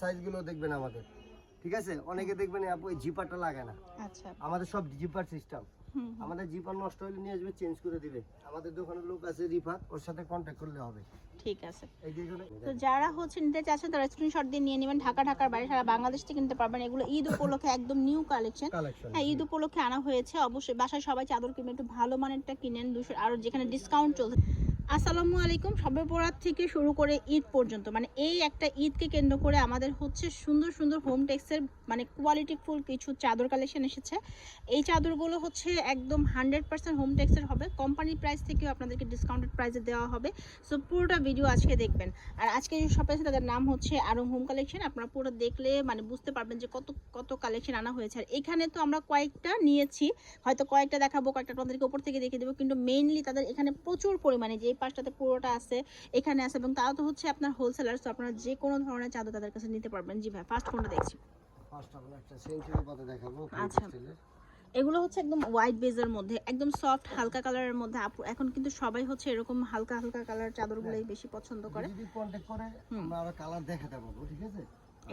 সাইজগুলো দেখবেন আমাদের ঠিক আছে? অনেকে দেখবেন আপু এই জিপারটা লাগে না। আচ্ছা। আমাদের সব জিপার সিস্টেম। আমাদের জিপার নষ্ট হলে নিয়ে আসবে চেঞ্জ করে দিবে। আমাদের দোকানের লোক আছে রিফাত ওর সাথে কন্ট্যাক্ট করলে হবে। ঠিক আছে। তো যারা হচ্ছে নিতে চাচ্ছেন তারা স্ক্রিনশট দিয়ে নিয়ে নেবেন। ঢাকা ঢাকার বাইরে সারা বাংলাদেশ থেকে নিতে পারবেন। এগুলো ঈদ উপলক্ষে একদম নিউ কালেকশন হ্যাঁ ঈদ উপলক্ষে আনা হয়েছে। অবশ্যই বাসায় সবাই চাদর কিনবেন একটু ভালো মানেরটা কিনেন। দুশো আর যেখানে ডিসকাউন্ট চলছে। আসসালামু আলাইকুম। সবে বরাত থেকে শুরু করে ঈদ পর্যন্ত মানে এই একটা ঈদকে কেন্দ্র করে আমাদের হচ্ছে সুন্দর সুন্দর হোম টেক্সের মানে কোয়ালিটিফুল কিছু চাদর কালেকশন এসেছে। এই চাদরগুলো হচ্ছে একদম হান্ড্রেড পার্সেন্ট হোম টেক্সের হবে। কোম্পানি প্রাইস থেকেও আপনাদেরকে ডিসকাউন্টেড প্রাইসে দেওয়া হবে। সো পুরোটা ভিডিও আজকে দেখবেন। আর আজকে যে শপে তাদের নাম হচ্ছে আরং হোম কালেকশন আপনারা পুরো দেখলে মানে বুঝতে পারবেন যে কত কত কালেকশন আনা হয়েছে। আর এখানে তো আমরা কয়েকটা নিয়েছি। হয়তো কয়েকটা দেখাবো, কয়েকটা আপনাদেরকে উপর থেকে দেখিয়ে দেবো। কিন্তু মেইনলি তাদের এখানে প্রচুর পরিমাণে যে এই পাশটাতে পুরোটা আছে এখানে আছে এবং তারা তো হচ্ছে আপনার হোলসেলার তো আপনারা যে কোনো ধরনের চাদর তাদের কাছে নিতে পারবেন। জি ভাই ফার্স্ট কোনটা দেখছি? আচ্ছা। এগুলো হচ্ছে একদম হোয়াইট বেজের মধ্যে একদম সফট হালকা কালারের মধ্যে। এখন কিন্তু সবাই হচ্ছে এরকম হালকা হালকা কালার চাদরগুলোই বেশি পছন্দ করে। যদি কন্ট্যাক্ট করে আমরা আরও কালার দেখাতে পারব ঠিক আছে?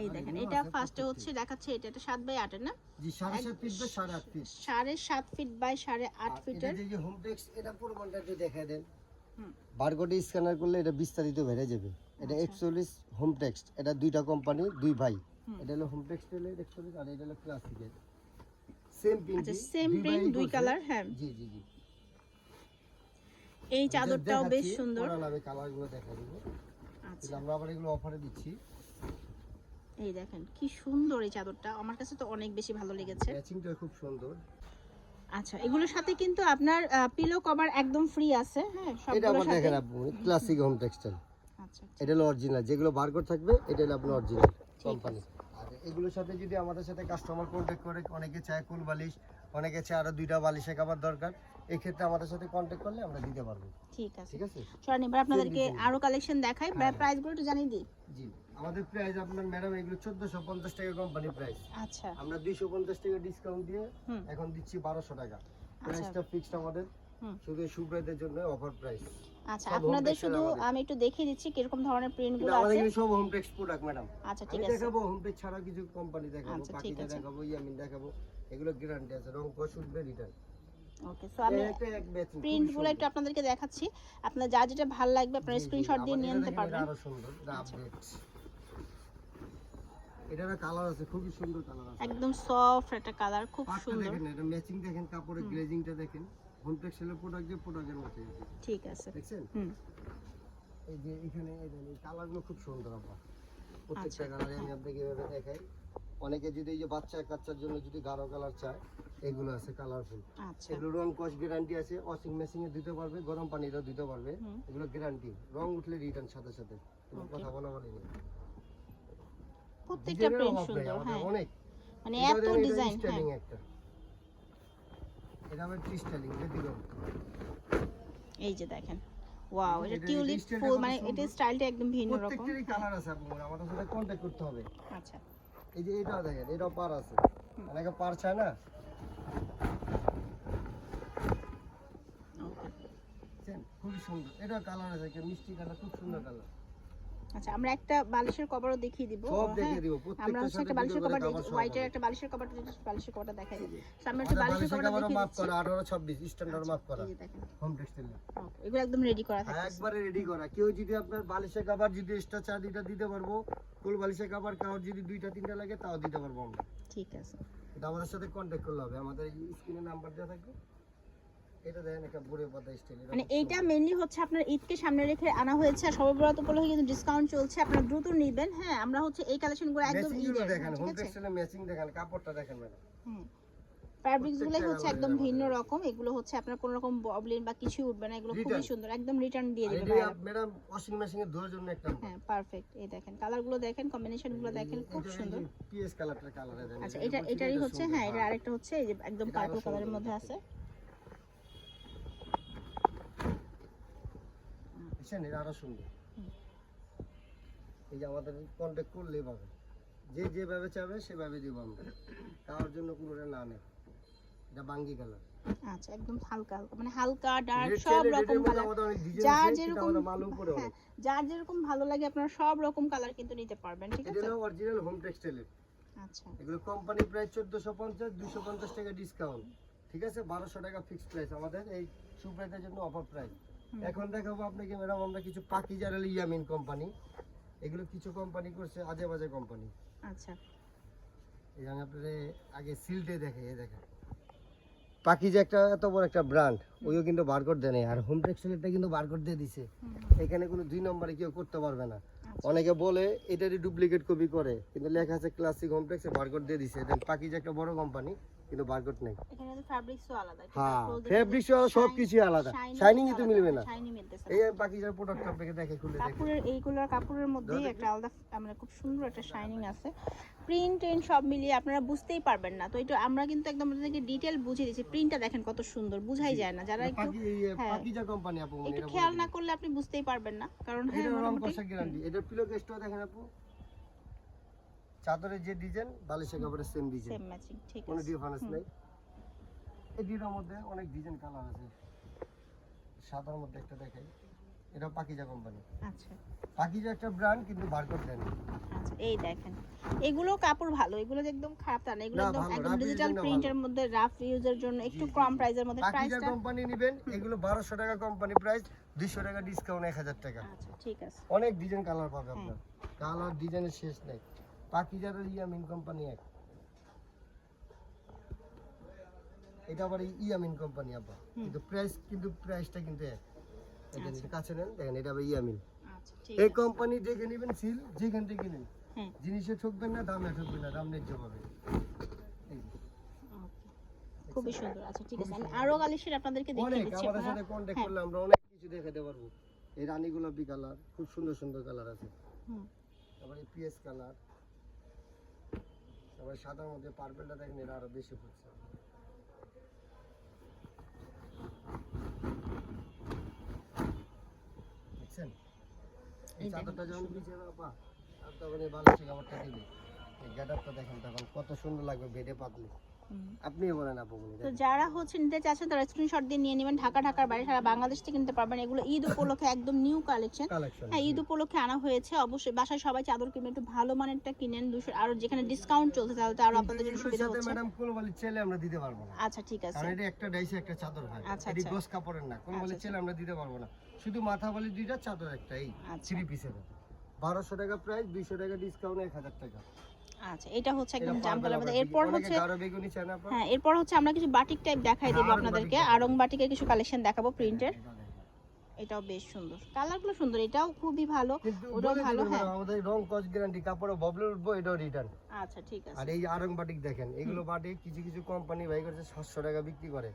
এই দেখেন এটা ফার্স্টে হচ্ছে দেখাচ্ছে এটা এটা সাত বাই আটের না? জি সাড়ে সাত ফিট বা সাড়ে ফিট সাড়ে সাত ফিট বাই সাড়ে আট আর ফিটের এটা যে হোম টেক্স এটা পরিমাণটা একটু দেখায় দেন। বারকোডে স্ক্যানার করলে এটা বিস্তারিত বেড়ে যাবে। এটা। একচল্লিশ হোম টেক্সট এটা দুইটা কোম্পানি দুই ভাই। এটা হলো হোম টেক্সটাইলের একচল্লিশ আর এটা হলো ক্লাসিকের সেম প্রিন্ট সেম প্রিন্ট দুই কালার হ্যাঁ। জি জি জি। এই চাদরটাও বেশ সুন্দর। আমি কালারগুলো দেখা দেবো। আচ্ছা। আমরা আবার এগুলো অফারে দিচ্ছি। এই দেখেন কি সুন্দর এই চাদরটা। আমার কাছে তো অনেক বেশি ভালো লেগেছে। ম্যাচিংটা খুব সুন্দর। আচ্ছা এগুলোর সাথে কিন্তু আপনার পিলো কভার একদম ফ্রি আছে হ্যাঁ? এটা আবার দেখেন আপনি ক্লাসিক হোম টেক্সটাইল আচ্ছা এটা হলো অরিজিনাল যেগুলো বারকোড থাকবে এটা হলো আপনার অরিজিনাল কোম্পানি আর এগুলোর সাথে যদি আমাদের সাথে কাস্টমার কন্ট্যাক্ট করে অনেকে চায় কুল বালিশ অনেকে চায় আরও দুইটা বালিশে খাবার দরকার। এই ক্ষেত্রে আমাদের সাথে কন্ট্যাক্ট করলে আমরা দিতে পারব। ঠিক আছে। ঠিক আছে? চলেন এবার আপনাদেরকে আরও কালেকশন দেখাই। হ্যাঁ। প্রাইসগুলো একটু জানিয়ে দিই। জি আমাদের প্রাইস আপনার ম্যাডাম এগুলো চোদ্দোশো পঞ্চাশ টাকা কোম্পানি প্রাইস আচ্ছা। আমরা দুইশো পঞ্চাশ টাকা ডিসকাউন্ট দিয়ে এখন দিচ্ছি বারোশো টাকা। প্রাইসটা ফিক্সড আমাদের। শুধু সুব্রাইদের জন্য অফার প্রাইস আচ্ছা আপনাদের শুধু আমি একটু দেখিয়ে দিচ্ছি কীরকম ধরনের প্রিন্টগুলো আমাদের আছে। এগুলো সব হোম টেক্স প্রোডাক্ট ম্যাডাম আচ্ছা ঠিক আছে। দেখাবো হোম টেক্স ছাড়া কিছু কোম্পানি দেখাবো আচ্ছা, আছে। দেখাবো ইয়ামিন দেখাবো। এগুলো গ্যারান্টি আছে রং উঠবে রিটার্ন ওকে সো আমি একটা এক ম্যাচিং প্রিন্টগুলো একটু আপনাদেরকে দেখাচ্ছি। আপনার যা যেটা ভালো লাগবে আপনারা স্ক্রিনশট দিয়ে নিয়ে নিতে পারবেন। আরও সুন্দর। আপডেট এটার কালার আছে খুবই সুন্দর কালার আছে। একদম সফট একটা কালার খুব সুন্দর। দেখেন এটা ম্যাচিং দেখেন কাপড়ের গ্লেজিংটা দেখেন। হোম টেক্সটাইলের প্রোডাক্ট যে প্রোডাক্টের মতো ঠিক আছে। দেখছেন? হুম। এই যে এখানে এই কালারগুলো খুব সুন্দর আপা প্রত্যেকটা আচ্ছা। কালারে আমি আপনাকে এভাবে দেখাই। অনেকে যদি এই যে বাচ্চা কাচ্চার জন্য যদি গাঢ় কালার চায় এগুলো আছে কালারফুল আচ্ছা। এগুলো রং কস গ্যারান্টি আছে ওয়াশিং মেশিনে দিতে পারবে গরম পানিতেও দিতে পারবে। এগুলো গ্যারান্টি রং উঠলে রিটার্ন সাথে সাথে। কোনো কথা বলা বলি নেই। প্রত্যেকটা প্রিন্ট সুন্দর হ্যাঁ। অনেক। মানে এত ডিজাইন হ্যাঁ। একটা। এটা দিলাম এই যে দেখেন। ওয়াও এটা টিউলিপ ফুল মানে এটা স্টাইলটা একদম ভিন্ন রকম। প্রত্যেকটারই কালার আছে আপনার আমাদের সাথে কন্ট্যাক্ট করতে হবে। আচ্ছা। এই যে এটা দেখেন এটাও পার আছে। অনেকে পার চায় না? খুবই সুন্দর। এটা কালার আছে মিষ্টি কালার খুব সুন্দর কালার আচ্ছা আমরা একটা বালিশের কভারও দেখিয়ে দিব। সব হ্যাঁ? দেখিয়ে দিব আমরা হচ্ছে একটা বালিশের কভার হোয়াইটের একটা বালিশের কভারটা বালিশের কভারটা দেখাই আমরা একটা আমাদের বালিশের দেখিয়ে মাপ করা আঠারো ছাব্বিশ স্ট্যান্ডার্ড মাপ করা। হোম টেক্সটাইল এগুলো একদম রেডি করা থাকে একবারে রেডি করা। কেউ যদি আপনার বালিশের কাবার যদি এক্সট্রা চা দুইটা দিতে পারব ফুল বালিশের কাবার কাউর যদি দুইটা তিনটা লাগে তাও দিতে পারব আমরা। ঠিক আছে। আমাদের সাথে কন্ট্যাক্ট করলে হবে। আমাদের স্ক্রিনে নাম্বার দেওয়া থাকবে। এটা দেখেন একটা বুড়ে পাতা স্টাইল মানে এইটা মেনলি হচ্ছে আপনার ঈদকে সামনে রেখে আনা হয়েছে আর সর্ববৃহৎ উপলক্ষে কিন্তু ডিসকাউন্ট চলছে আপনারা দ্রুত নেবেন। হ্যাঁ আমরা হচ্ছে এই কালেকশনগুলো একদম ঈদের দেখেন হোম ম্যাচিং দেখেন কাপড়টা দেখেন ম্যাডাম। হুম। ফ্যাব্রিক্সগুলো হচ্ছে একদম ভিন্ন রকম এগুলো হচ্ছে আপনার কোনো রকম ববলিন বা কিছু উঠবে না এগুলো খুবই সুন্দর একদম রিটার্ন দিয়ে আর দিবে এটা ভাইয়া। ম্যাডাম ওয়াশিং মেশিনে ধোয়ার জন্য একটা হ্যাঁ পারফেক্ট এই দেখেন কালারগুলো দেখেন কম্বিনেশনগুলো দেখেন খুব সুন্দর। পিএস কালারটা কালার আচ্ছা এটা এটারই হচ্ছে হ্যাঁ এটা আরেকটা হচ্ছে এই যে একদম পার্পল কালারের মধ্যে আছে। এটা সুন্দর। এই যে আমাদের কন্ট্যাক্ট করলেই পাবে যে যেভাবে চাবে সেভাবে দিব আমরা। তার জন্য কোনোটা না নেই। এটা বাঙ্গি কালার আচ্ছা একদম হালকা হালকা মানে হালকা ডার্ক সব রকম কালার যার যেরকম- উপরে হ্যাঁ, অনেক। যার যেরকম ভালো লাগে আপনারা সব রকম কালার কিন্তু নিতে পারবেন ঠিক আছে? অরিজিনাল হোম টেক্সটাইলের আচ্ছা। এগুলো কোম্পানি প্রাইস টাকা ডিসকাউন্ট ঠিক আছে? বারোশো টাকা ফিক্সড প্রাইস আমাদের এই শু প্রাইসের জন্য অফার প্রাইস হুম। এখন দেখাবো আপনাকে ম্যাডাম আমরা কিছু পাকি যারা ইয়ামিন কোম্পানি। এগুলো কিছু কোম্পানি করছে আজে বাজে কোম্পানি। আচ্ছা। এই আমি আপনাদের আগে সিলটে দেখে এ দেখেন। পাকি যে একটা এত বড় একটা ব্র্যান্ড ওইও কিন্তু বারকোড দেয় আর হোম টেক্সটাইলটা কিন্তু বারকোড দিয়ে দিছে। এখানে কোনো দুই নম্বরে কেউ করতে পারবে না। আচ্ছা। অনেকে বলে এটারই ডুপ্লিকেট কপি করে কিন্তু লেখা আছে ক্লাসিক হোম টেক্সে বারকোড দিয়ে দিছে। দেন পাকি যে একটা বড় কোম্পানি। কিন্তু বারকোড নেই। এখানে তো ফ্যাব্রিক্সও আলাদা হ্যাঁ সব কিছু আলাদা তো মিলবে না। এই পাকি যার প্রোডাক্ট আপনাকে দেখে খুলে দেখে। কাপড়ের এইগুলোর কাপড়ের মধ্যেই একটা আলাদা আমরা খুব সুন্দর একটা শাইনিং আছে। প্রিন্ট টেন্ট সব মিলিয়ে আপনারা বুঝতেই পারবেন না। তো এটা আমরা কিন্তু একদম আপনাদেরকে ডিটেল বুঝিয়ে দিচ্ছি। প্রিন্টটা দেখেন কত সুন্দর বুঝাই যায় না। যারা একটু এই হ্যাঁ। পাকিজা কোম্পানি আপু একটু খেয়াল না করলে আপনি বুঝতেই পারবেন না। কারণ হ্যাঁ এটা রং কষা গ্যারান্টি এটা পিলো কেসটাও দেখেন আপু। চাদরের যে ডিজাইন বালিশের কাপড়ের সেম ডিজাইন সেম ম্যাচিং ঠিক আছে। কোনো ডিফারেন্স নাই। এই দুটার মধ্যে অনেক ডিজাইন কালার আছে। সাদার মধ্যে একটা দেখাই। এটা পাকিজা কোম্পানি আচ্ছা। পাকিজা একটা ব্র্যান্ড কিন্তু বারকোড দেয় না। আচ্ছা এই দেখেন। এগুলো কাপড় ভালো এগুলো একদম খারাপ তা না এগুলো একদম একদম ডিজিটাল প্রিন্টের মধ্যে রাফ ইউজের জন্য একটু কম জি। প্রাইসের মধ্যে পাকিজা কোম্পানি নেবেন এগুলো বারোশো টাকা কোম্পানি প্রাইস দুইশো টাকা ডিসকাউন্ট এক হাজার টাকা। আচ্ছা ঠিক আছে। অনেক ডিজাইন কালার পাবে। আপনার। কালার ডিজাইনের শেষ নেই। পাকিজার ইয়ামিন কোম্পানি এক। এটা আবার ইয়ামিন কোম্পানি আবার কিন্তু প্রাইস কিন্তু প্রাইসটা কিন্তু এক। এটা আচ্ছা। কাছে নেন দেখেন এটা আবার ইয়ামিন। আচ্ছা এই কোম্পানি দেখে নেবেন সিল যেখান থেকে নেন। জিনিসে ঠকবেন না দামে ঠকবেন না দাম ন্যায্য পাবে এই। খুবই সুন্দর আচ্ছা ঠিক আছে। আমি আরও কালেকশন আপনাদেরকে দেখিয়ে দিচ্ছি আমাদের সাথে কন্ট্যাক্ট হ্যাঁ। করলে আমরা অনেক কিছু দেখাতে পারব এই রানী গোলাপি কালার খুব সুন্দর সুন্দর কালার আছে। হুম, তারপরে পিএস কালার। তারপরে সাদার মধ্যে পার্পেলটা দেখেন এটা আরও বেশি ফুটছে। দেখছেন? এই চাদরটা যখন বিছে বাবা তখন এই বালিশের কাপড়টা দিবে এই গেটআপটা দেখেন তখন কত সুন্দর লাগবে বেডে পাতলে। আপনি বলেন আপু তো যারা হচ্ছে নিতে চাচ্ছেন তারা স্ক্রিনশট দিয়ে নিয়ে নেবেন। ঢাকা ঢাকার বাইরে সারা বাংলাদেশ থেকে নিতে পারবেন। এগুলো ঈদ উপলক্ষে একদম নিউ কালেকশন কালেকশন হ্যাঁ ঈদ উপলক্ষে আনা হয়েছে। অবশ্যই বাসায় সবাই চাদর কিনবেন একটু ভালো মানেরটা কিনেন। দুশো আর যেখানে ডিসকাউন্ট চলছে তাহলে আরও আপনাদের জন্য সুবিধা হচ্ছে। ম্যাডাম কোলবালি চাইলে আমরা দিতে পারব না। আচ্ছা ঠিক আছে। কারণ এটা একটা ডাইসে একটা চাদর হয়। আচ্ছা, এটি আচ্ছা। কাপড়ের না। আচ্ছা, আমরা দিতে পারব না। শুধু মাথা বলি দুইটা চাদর একটা এই থ্রি পিসের বারোশো টাকা প্রাইস দুইশো টাকা ডিসকাউন্ট এক হাজার টাকা। আচ্ছা এটা হচ্ছে একদম জাম কালার আবার এরপর হচ্ছে? হ্যাঁ এরপর হচ্ছে আমরা কিছু বাটিক টাইপ দেখাই দেবো আপনাদেরকে। আরং বাটিকের কিছু কালেকশন দেখাবো প্রিন্টের দেখেন। এটাও বেশ সুন্দর। কালারগুলো সুন্দর এটাও খুবই ভালো। ওটাও ভালো, হ্যাঁ। আমাদের রং কস গ্যারান্টি কাপড়ে ববলে উঠবো এটাও রিটার্ন আচ্ছা ঠিক আছে। আর এই আরং বাটিক দেখেন এগুলো বাটিক কিছু কিছু কোম্পানি ভাই করছে টাকা বিক্রি করে।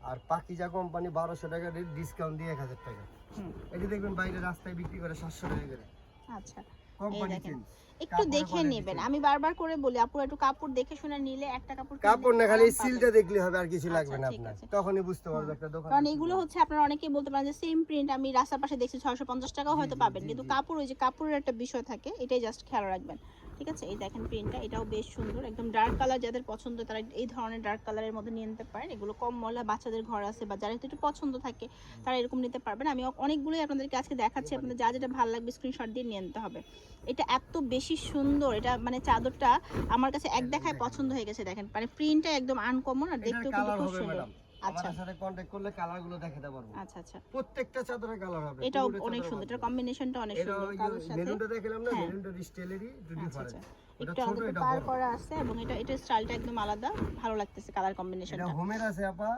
আর পাকিজা কোম্পানি বারোশো টাকা ডিসকাউন্ট দিয়ে এক হাজার টাকা। হুম, এটি দেখবেন বাইরে রাস্তায় বিক্রি করে সাতশো টাকা করে। আচ্ছা। কোম্পানি চেঞ্জ একটু দেখে নেবেন। আমি বারবার করে বলি আপু একটু কাপড় দেখে শুনে নিলে একটা কাপড় কাপড় না খালি সিলটা দেখলে হবে আর কিছু আচ্ছা, লাগবে না ঠিক আপনার। আছে। তখনই বুঝতে পারবে একটা দোকান কারণ এগুলো হচ্ছে আপনারা অনেকেই বলতে পারেন যে সেম প্রিন্ট আমি রাস্তার পাশে দেখছি ছয়শো পঞ্চাশ টাকাও হয়তো পাবেন। কিন্তু কাপড় ওই যে কাপড়ের একটা বিষয় থাকে এটাই জাস্ট খেয়াল রাখবেন। ঠিক আছে? এই দেখেন প্রিন্টটা এটাও বেশ সুন্দর। একদম ডার্ক কালার যাদের পছন্দ তারা এই ধরনের ডার্ক কালারের মধ্যে নিয়ে নিতে পারেন। এগুলো কম ময়লা বাচ্চাদের ঘর আছে বা যারা একটু পছন্দ থাকে তারা এরকম নিতে পারবেন। আমি অনেকগুলোই আপনাদেরকে আজকে দেখাচ্ছি। আপনাদের যা যেটা ভালো লাগবে স্ক্রিনশট দিয়ে নিয়ে নিতে হবে। এটা এত বেশি সুন্দর। এটা মানে চাদরটা আমার কাছে এক দেখায় পছন্দ হয়ে গেছে দেখেন। মানে প্রিন্টটা একদম আনকমন আর দেখতেও কিন্তু খুব সুন্দর। আমাদের সাথে কন্টাক্ট করলে কালারগুলো দেখাতে পারব। আচ্ছা আচ্ছা। প্রত্যেকটা চাদরের কালার হবে। এটাও অনেক সুন্দর এটার কম্বিনেশনটা অনেক সুন্দর ওই সাথে। মেরুনটা দেখালাম না হ্যাঁ। মেরুনটা স্টেলেরই আচ্ছা ডিফারেন্ট আচ্ছা ওটা ছোট এটা পার করা আছে এবং এটা এটার স্টাইলটা একদম আলাদা ভালো লাগতেছে কালার এটা হোমের আছে আপা।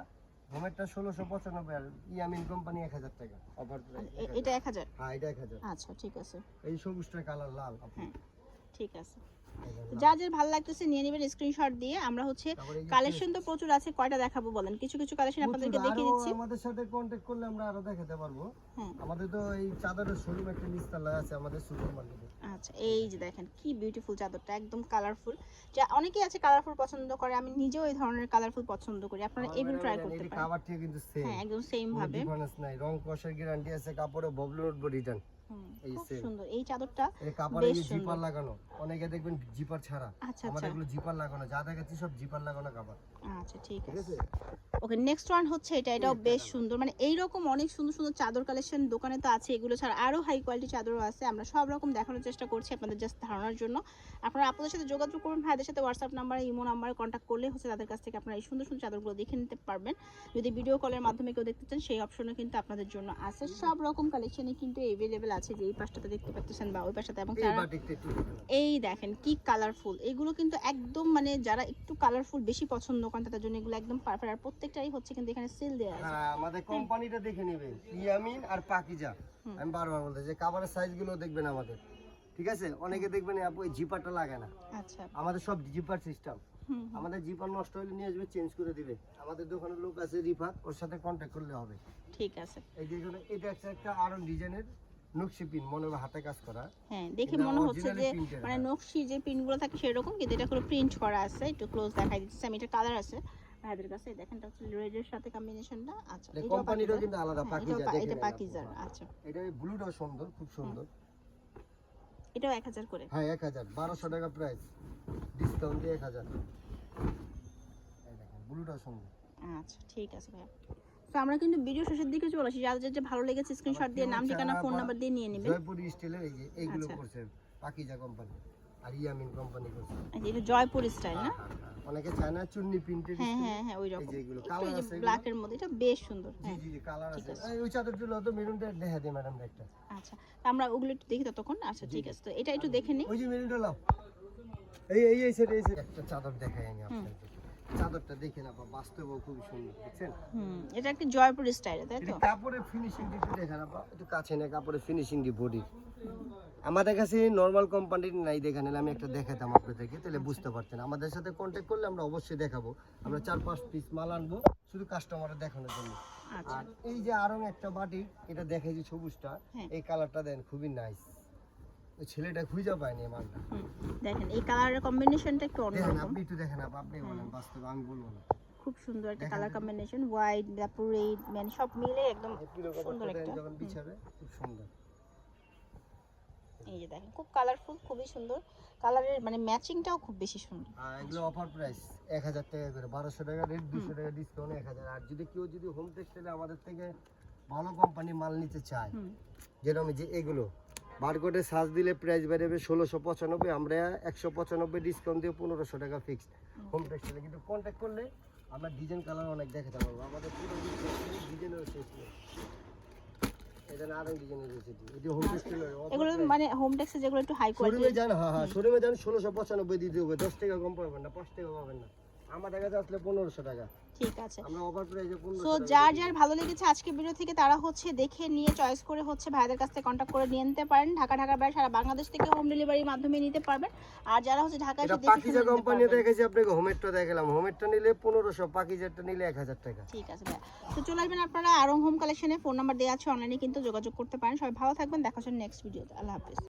হোমেরটা ষোলোশো পঁচানব্বই আর ইয়ামিন কোম্পানি এক হাজার টাকা। অফার এটা এক হাজার? হ্যাঁ এটা আচ্ছা ঠিক আছে। এই সবুজটা কালার লাল আপনি হ্যাঁ ঠিক আছে। যা যা ভালো লাগতেছে নিয়ে নেবেন স্ক্রিনশট দিয়ে। আমরা হচ্ছে কালেকশন তো প্রচুর আছে কয়টা দেখাবো বলেন? কিছু কিছু কালেকশন আপনাদেরকে দেখিয়ে দিচ্ছি। আমাদের সাথে কন্ট্যাক্ট করলে আমরা আরও দেখাতে পারব। হ্যাঁ। আমাদের তো এই চাদরের শোরুম একটা নিচতলায় আছে আমাদের সুপার মার্কেটে আচ্ছা এই যে দেখেন কি বিউটিফুল চাদরটা একদম কালারফুল যা অনেকেই আছে কালারফুল পছন্দ করে আমি নিজেও এই ধরনের কালারফুল পছন্দ করি। আপনারা এগুলো ট্রাই করতে পারেন। থেকে কিন্তু সেম হ্যাঁ একদম সেম ভাবে। ডিফারেন্স নাই। রং কষের গ্যারান্টি আছে কাপড়ে ববলে উঠবো রিটার্ন সুন্দর। এই চাদরটা এই কাপড়ে। জিপার লাগানো? অনেকে দেখবেন জিপার ছাড়া। আচ্ছা আমাদের আচ্ছা এগুলো জিপার লাগানো। যা দেখাচ্ছি সব জিপার লাগানো কাপড়। আচ্ছা ঠিক আছে। ওকে নেক্সট ওয়ান হচ্ছে এটা এটাও বেশ সুন্দর। মানে অনেক সুন্দর সুন্দর চাদর কালেকশন দোকানে তো আছে। এগুলো ছাড়া আরও হাই কোয়ালিটি চাদরও আছে। আমরা সব রকম দেখানোর চেষ্টা করছি আপনাদের জাস্ট ধারণার জন্য। আপনারা আপনাদের সাথে যোগাযোগ করবেন ভাইদের সাথে হোয়াটসঅ্যাপ নাম্বারে ইমো নাম্বারে কন্ট্যাক্ট করলে হচ্ছে তাদের কাছ থেকে আপনারা এই সুন্দর সুন্দর চাদরগুলো দেখে নিতে পারবেন। যদি ভিডিও কলের মাধ্যমে কেউ দেখতে চান সেই অপশনও কিন্তু আপনাদের জন্য আছে। সব রকম কালেকশনই কিন্তু এভেলেবেল আছে যে এই পাশটাতে দেখতে পাচ্ছেন বা ওই পাশটাতে এবং এই দেখেন। কি কালারফুল এগুলো কিন্তু একদম মানে যারা একটু কালারফুল বেশি পছন্দ করেন তাদের জন্য এগুলো একদম পারফেক্ট আর প্রত্যেকটাই হচ্ছে কিন্তু এখানে সেল দেওয়া আছে। হ্যাঁ আমাদের কোম্পানিটা দেখে নেবেন। ইয়ামিন আর পাকিজা। আমি বারবার বলতে যে কাভারের সাইজগুলো দেখবেন আমাদের। ঠিক আছে? অনেকে দেখবেন আপু এই জিপারটা লাগে না। আচ্ছা। আমাদের সব জিপার সিস্টেম। আমাদের জিপার নষ্ট হলে নিয়ে আসবে চেঞ্জ করে দিবে। আমাদের দোকানের লোক আছে রিফাত ওর সাথে কন্ট্যাক্ট করলে হবে। ঠিক আছে। এই যে এটা একটা একটা আরও ডিজাইনের নকশি পিন মনে হবে হাতে কাজ করা। হ্যাঁ দেখে মনে হচ্ছে যে মানে হ্যাঁ। নকশি যে প্রিন্টগুলো থাকে সেরকম কিন্তু এটা করে প্রিন্ট করা আছে। একটু ক্লোজ দেখাই দিচ্ছি আমি এটা কালার আছে ভাইদের কাছে। দেখেন এটা হচ্ছে রেডের সাথে কম্বিনেশনটা আচ্ছা এটা এটাও কিন্তু আলাদা হ্যাঁ, পাকিজা এটা আচ্ছা। এটা ব্লুটাও সুন্দর খুব সুন্দর। এটাও এক হাজার করে। হ্যাঁ এক হাজার বারোশো টাকা প্রাইস ডিসকাউন্ট দিয়ে এক হাজার। এই দেখেন ব্লুটাও সুন্দর। আচ্ছা ঠিক আছে ভাইয়া। তো আমরা কিন্তু ভিডিও শেষের দিকে চলে আসি। যাদের যাদের ভালো লেগেছে স্ক্রিনশট দিয়ে নাম ঠিকানা ফোন নাম্বার দিয়ে নিয়ে নেবেন জয়পুর স্টিলের এই যে এইগুলো আচ্ছা। করছে পাকিজা কোম্পানি আর ইয়ামিন কোম্পানি করছে। এই যে এটা জয়পুর স্টাইল না? হ্যাঁ, হ্যাঁ, হ্যাঁ। অনেকে চায় না চুন্নি প্রিন্টেড হ্যাঁ হ্যাঁ হ্যাঁ ওই এই রকম। যে এগুলো কালার এই যে আছে ব্ল্যাকের মধ্যে এটা বেশ সুন্দর। জি হ্যাঁ জি জি কালার আছে। এই ওই চাদরগুলো তো মেরুনটা দেখা দিই ম্যাডাম একটা। আচ্ছা তো আমরা ওগুলো একটু দেখি ততক্ষণ। আচ্ছা ঠিক আছে তো এটা একটু দেখে নিই ওই যে মেরুনটা লাও এই এই এই সেট এই সেট একটা চাদর দেখাই আমি আপনাকে চাদরটা দেখে না বাস্তব খুবই সুন্দর দেখছেন? হুম এটা একটা জয়পুর স্টাইলে তাই তো? কাপড়ের ফিনিশিং একটু দেখেন আপা একটু কাছে না কাপড়ের ফিনিশিং দি বডি আমাদের কাছে নর্মাল কোম্পানির নাই দেখে নিলে আমি একটা দেখাতাম আপনাদেরকে তাহলে বুঝতে পারতেন। আমাদের সাথে কন্ট্যাক্ট করলে আমরা অবশ্যই দেখাবো। আমরা চার পাঁচ পিস মাল আনব শুধু কাস্টমারের দেখানোর জন্য। আচ্ছা। আর এই যে আরং একটা বাটি এটা দেখে যে সবুজটা হ্যাঁ। এই কালারটা দেন খুবই নাইস ওই ছেলেটা খুঁজে পায়নি মালটা। দেখেন এই কালারের কম্বিনেশনটা একটু অন্যরকম। আপনি একটু দেখেন আপনি বলেন বাস্তবে আমি বলব না। খুব সুন্দর একটা কালার কম্বিনেশন হোয়াইট তারপর রেড মানে সব মিলে একদম সুন্দর একটা। যখন বিছাবে খুব সুন্দর। এই যে দেখেন খুব কালারফুল খুবই সুন্দর। কালারের মানে ম্যাচিংটাও খুব বেশি সুন্দর। এগুলো অফার প্রাইস এক হাজার টাকা করে বারোশো টাকা রেট দুশো টাকা ডিসকাউন্ট এক হাজার। আর যদি কেউ যদি হোম টেক্সটাইলে আমাদের থেকে ভালো কোম্পানি মাল নিতে চায় যেরকম যে এগুলো বারকোডে সার্চ দিলে প্রাইস বেরোবে ষোলোশো পঁচানব্বই আমরা একশো পঁচানব্বই ডিসকাউন্ট দিয়ে পনেরোশো টাকা ফিক্সড হোম টেক্সটাইলে কিন্তু কন্ট্যাক্ট করলে আমরা ডিজাইন কালার অনেক দেখাতে পারব। আমাদের পুরো ডিজাইনের শেষ নেই এগুলো মানে হোম টেক্সে যেগুলো একটু হাই শোরুমে কোয়ালিটি যান হ্যাঁ হ্যাঁ শোরুমে যান ষোলোশো পঁচানব্বই দিতে হবে দশ টাকা কম পাবেন না পাঁচ টাকা পাবেন না। আমাদের কাছে আসলে পনেরোশো টাকা। ঠিক আছে। আমরা অফার প্রাইসে সো যার যার ভালো লেগেছে আজকে ভিডিও থেকে তারা হচ্ছে দেখে নিয়ে চয়েস করে হচ্ছে ভাইদের কাছ থেকে কন্ট্যাক্ট করে নিয়ে নিতে পারেন। ঢাকা ঢাকার বাইরে সারা বাংলাদেশ থেকে হোম ডেলিভারির মাধ্যমে নিতে পারবেন। আর যারা হচ্ছে ঢাকা এটা এসে দেখে শুনে পাকিজা নিতে কোম্পানি পারবেন। দেখেছি আপনাকে হোমেরটা দেখালাম। হোমেরটা নিলে টাকা। ঠিক আছে তো চলে আসবেন আপনারা আরং হোম কালেকশনে ফোন নাম্বার দেওয়া আছে অনলাইনে কিন্তু যোগাযোগ করতে পারেন। সবাই ভালো থাকবেন। দেখা হচ্ছে নেক্সট ভিডিওতে আল্লাহ হাফিজ।